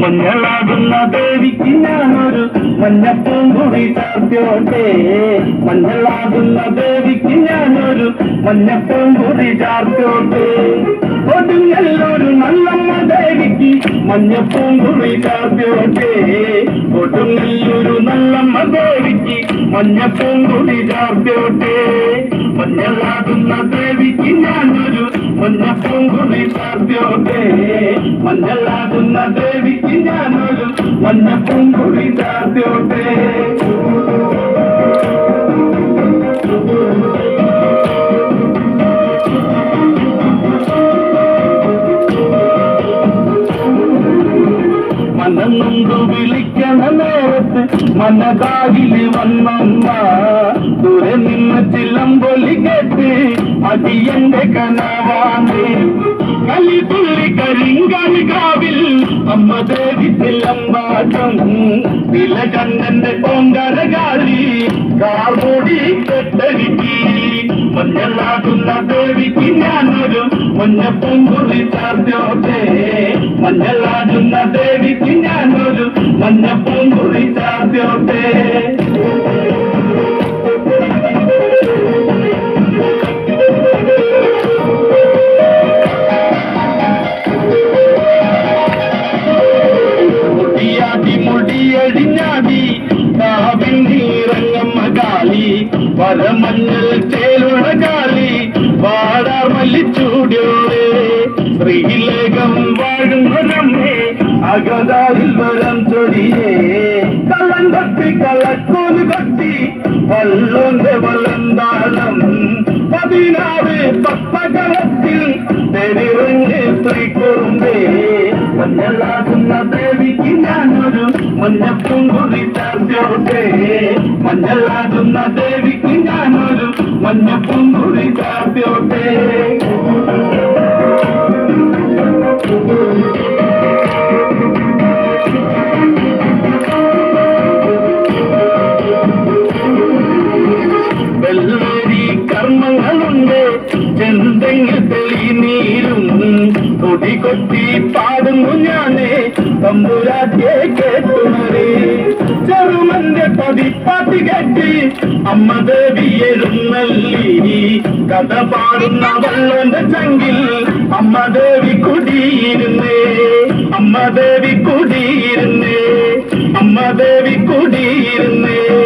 മഞ്ഞളാകുന്ന ദേവിക്ക് ഞാനൊരു മഞ്ഞപ്പൂങ്കുടി ചാർത്തിയോട്ടെ. മഞ്ഞളാകുന്ന ദേവിക്ക് ഞാനൊരു മഞ്ഞപ്പൂങ്കുടി ചാർത്തിയോട്ടെ. ഒടുങ്ങല്ലൊരു നല്ലമ്മ ദേവിക്ക് മഞ്ഞപ്പൂങ്കുടി ചാർത്തിയോട്ടെ. ഒടുങ്ങല്ലൊരു നല്ലമ്മ ദേവിക്ക് മഞ്ഞപ്പൂങ്കുടി ചാർത്തിയോട്ടെ. മഞ്ഞളാകുന്ന ദേവിക്ക് ഞാനൊരു മഞ്ഞപ്പൂം കൂടി ചാർത്തോട്ടെ മഞ്ഞളാകുന്ന ദേവിക്ക് ഞാനൊരു മഞ്ഞപ്പും കൂടി ചാർത്തോട്ടെ മനന്നൊന്തു വിളിക്കണ നേരത്ത് മനകാവിൽ വന്നമ്മ. ദൂരെ നിന്ന് ചിലമ്പൊലി കേട്ട് അടിയന്റെ കനവാണ്. കലിതുള്ളി കരിങ്കാലി കാവിൽ അമ്മ ദേവി ചിലമ്പാട്ടം വില കണ്ണന്റെ കൊങ്കരകാലി കാർമൂടി കെട്ടരിക്കി മഞ്ഞളാകുന്ന ദേവിക്ക് ഞാനൊരു മഞ്ഞപ്പൂങ്കുളി ചാർത്തോട്ടെ മഞ്ഞളാകുന്ന ദേവിക്ക് ഞാനൊരു മഞ്ഞ ചാർത്തോട്ടെ മുടിയാടി കാളി വരമഞ്ഞൾ ചേലുള കാളി വാടാർ മല്ലിച്ചൂടിയോടെ ശ്രീലേഖം വാഴുന്നതമ്മേ അകതാരിൽ വരം ചൊടിയേ കള്ളം കത്തി കള്ളക്കൂൽ കത്തി വല്ലോന്റെ വലന്താളം. പതിനാറ് പത്തകളത്തിൽ തെരുവഞ്ഞ് ശ്രീകുറുമ്പേ. മഞ്ഞളാകുന്ന ദേവിക്ക് ചാർത്തോട്ടെ മഞ്ഞളാകുന്ന ദേവിക്ക് ഞാനൊരു മഞ്ഞപ്പും കുറി ചാർത്തോട്ടെ വെള്ളരി കർമ്മങ്ങളുണ്ട് എന്തെങ്കിൽ തെളി നീരും കൊടി കൊട്ടി പാടുന്നു ഞാനേ തമ്പുരാറ്റേ കേട്ടുണരേ പതിപ്പതി കെട്ടി അമ്മ ദേവി എഴുന്നള്ളി. കഥ പാടുന്ന വള്ളന്റെ ചങ്കിൽ അമ്മ ദേവി കുടിയിരുന്നേ. അമ്മ ദേവി കുടിയിരുന്നേ. അമ്മ ദേവി കുടിയിരുന്നേ.